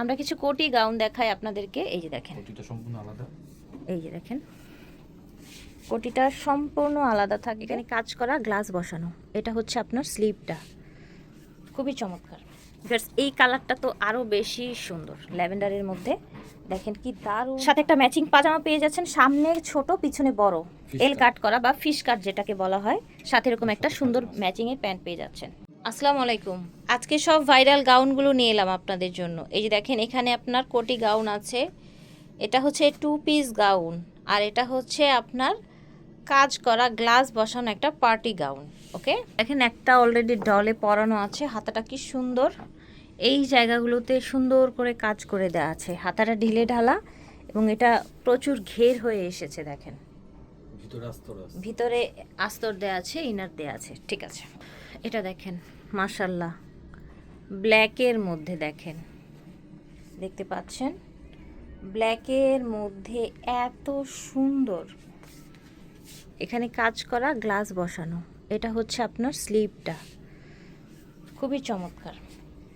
আমরা কিছু কোটি গাউন দেখাই আপনাদেরকে। এই যে দেখেন। কোটিটা সম্পূর্ণ আলাদা। এই যে দেখেন। কোটিটা সম্পূর্ণ আলাদা থাকে। এখানে কাজ করা গ্লাস বসানো। এটা হচ্ছে আপনার স্লিপটা। খুবই চমৎকার। এই কালারটা তো আরও বেশি সুন্দর ল্যাভেন্ডারের মধ্যে। দেখেন কি দারুণ। সাথে একটা ম্যাচিং পাজামা পেয়ে যাচ্ছেন। সামনে ছোট পিছনে বড়। এল কাট করা বা ফিশ কাট যেটাকে বলা হয়। সাথে এরকম একটা সুন্দর ম্যাচিং এর প্যান্ট পেয়ে যাচ্ছেন। আসসালামু আলাইকুম। আজকে সব ভাইরাল গাউনগুলো নিয়ে এলাম আপনাদের জন্য। এই যে দেখেন এখানে আপনার কোটি গাউন আছে। এটা হচ্ছে টু পিস গাউন আর এটা হচ্ছে আপনার কাজ করা গ্লাস বসানো একটা পার্টি গাউন ওকে দেখেন একটা অলরেডি ডলে পরানো আছে। হাতাটা কি সুন্দর। এই জায়গাগুলোতে সুন্দর করে কাজ করে দেওয়া আছে। হাতাটা ঢিলে ঢালা এবং এটা প্রচুর ঘের হয়ে এসেছে দেখেন। ভিতরে আস্তর আছে। ভিতরে আস্তর দেয়া আছে ইনার দেয়া আছে। ঠিক আছে। এটা দেখেন মাশাল্লাহ ব্ল্যাকের মধ্যে দেখেন। দেখতে পাচ্ছেন? ব্ল্যাকের মধ্যে এত সুন্দর। এখানে কাজ করা গ্লাস বসানো। এটা হচ্ছে আপনার স্লিপটা। খুবই চমৎকার।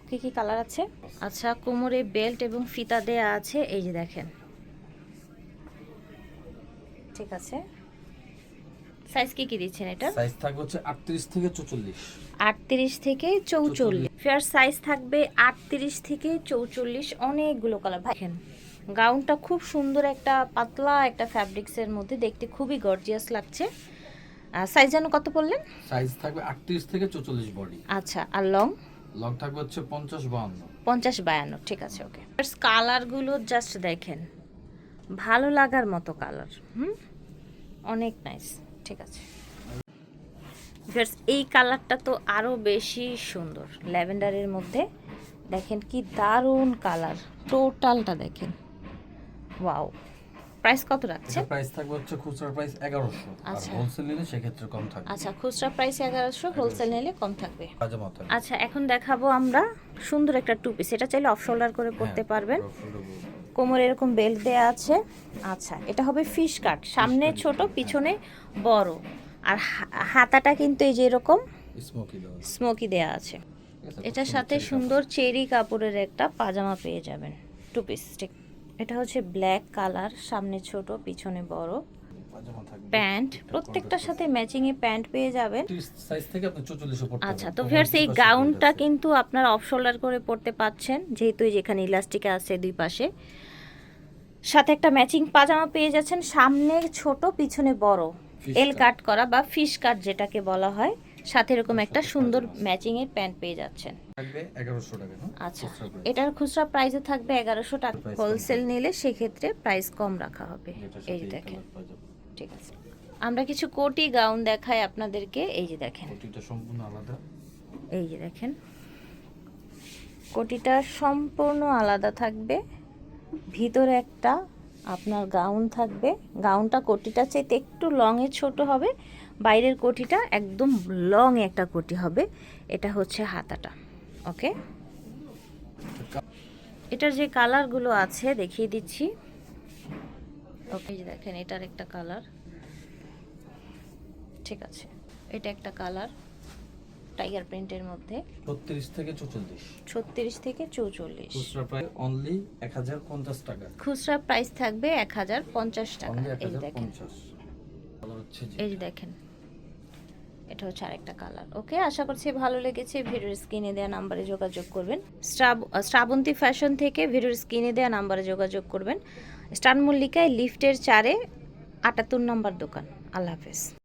কি কি কালার আছে? আচ্ছা কোমরে বেল্ট এবং ফিতা দেয়া আছে। এই যে দেখেন। ঠিক আছে। সাইজ কি কি দিচ্ছেন এটা? সাইজ থাকবে হচ্ছে 38 থেকে 44 আটত্রিশ থেকে চৌচল্লিশ। ফেয়ার সাইজ থাকবে আটত্রিশ থেকে চৌচল্লিশ। অনেকগুলো কালার দেখেন গাউনটা খুব সুন্দর একটা পাতলা একটা ফ্যাব্রিক্সের মধ্যে দেখতে খুবই গর্জিয়াস লাগছে। সাইজ যেন কত বললেন? সাইজ থাকবে 38 থেকে 44 বডি আচ্ছা আর লং লং থাকবে হচ্ছে 50 52 পঞ্চাশ বায়ান্ন ঠিক আছে ওকে কালারগুলো জাস্ট দেখেন। ভালো লাগার মতো কালার হুম? অনেক নাইস ঠিক আছে। Viewers, এই কালারটা তো আরও বেশি সুন্দর। ল্যাভেন্ডারের মধ্যে দেখেন কি দারুণ কালার। টোটালটা দেখেন। ওয়াও প্রাইস কত রাখছেন এটা প্রাইস থাকবে হচ্ছে খুচরা প্রাইস 1100 আর আচ্ছা। হোলসেল নিলে সেক্ষেত্রে কম থাকবে। আচ্ছা খুচরা প্রাইস এগারোশো হোলসেল নিলে কম থাকবে। আচ্ছা এখন দেখাবো আমরা সুন্দর একটা টু পিস এটা চাইলে অফ শোল্ডার করে পরতে হ্যাঁ, পারবেন রফুল্ডো বলব। কোমরে এরকম বেল্ট দেয়া আছে। আচ্ছা এটা হবে ফিশ কাট সামনে ছোট পিছনে বড়। আর হাতাটা কিন্তু এই যে এরকম স্মোকি দেয়া আছে। এটার সাথে সুন্দর চেরি কাপড়ের একটা পাজামা পেয়ে যাবেন। টু পিস ঠিক। এটা হচ্ছে ব্ল্যাক কালার সামনে ছোট পিছনে বড়। প্যান্ট প্রত্যেকটার সাথে ম্যাচিং এ প্যান্ট পেয়ে যাবেন। সাইজ থেকে আপনি 44 আচ্ছা তো ভিউয়ার্স এই গাউনটা কিন্তু আপনার অফ শোল্ডার করে পরতে পাচ্ছেন। যেহেতু যেখানে ইলাস্টিক আছে দুই পাশে। সাথে একটা ম্যাচিং পাজামা পেয়ে যাচ্ছেন সামনে ছোট পিছনে বড়। এল কাট করা বা ফিশ কাট যেটাকে বলা হয়। সাথে এরকম একটা সুন্দর ম্যাচিং এর প্যান্ট পেয়ে যাচ্ছেন। থাকবে 1100 টাকা না আচ্ছা। এটার খুচরা প্রাইসে থাকবে এগারোশো টাকা। হোলসেল নিলে সেক্ষেত্রে প্রাইস কম রাখা হবে। এই যে দেখেন। ঠিক আছে। আমরা কিছু কোটি গাউন দেখাই আপনাদেরকে। এই যে দেখেন। কোটিটা সম্পূর্ণ আলাদা। এই যে দেখেন। কোটিটা সম্পূর্ণ আলাদা থাকবে। ভিতরে একটা আপনার গাউন থাকবে। গাউনটা কোটিটা চাইতে একটু লংয়ে ছোট হবে। বাইরের কোটিটা একদম লং একটা কোটি হবে। এটা হচ্ছে হাতাটা। ওকে? এটার যে কালারগুলো আছে, দেখিয়ে দিচ্ছি। ওকে দেখেন, এটার একটা কালার। ঠিক আছে। এটা একটা কালার। টাইগার প্রিন্টের মধ্যে। 36 থেকে 44 ছত্রিশ থেকে চৌচল্লিশ। খুচরা প্রাইস অনলি 1050 টাকা। খুচরা প্রাইস থাকবে এক হাজার পঞ্চাশ টাকা। এই দেখেন। 1050 এই দেখেন। এটা হচ্ছে আরেকটা কালার ওকে আশা করছি ভালো লেগেছে। ভিডিওর স্ক্রিনে দেওয়া নাম্বারে যোগাযোগ করবেন। শ্রাবন্তী ফ্যাশন থেকে ভিডিওর স্ক্রিনে দেওয়া নাম্বারে যোগাযোগ করবেন। স্টান মল্লিকায় লিফটের চারে আটাত্তর নম্বর দোকান। আল্লাহ হাফেজ।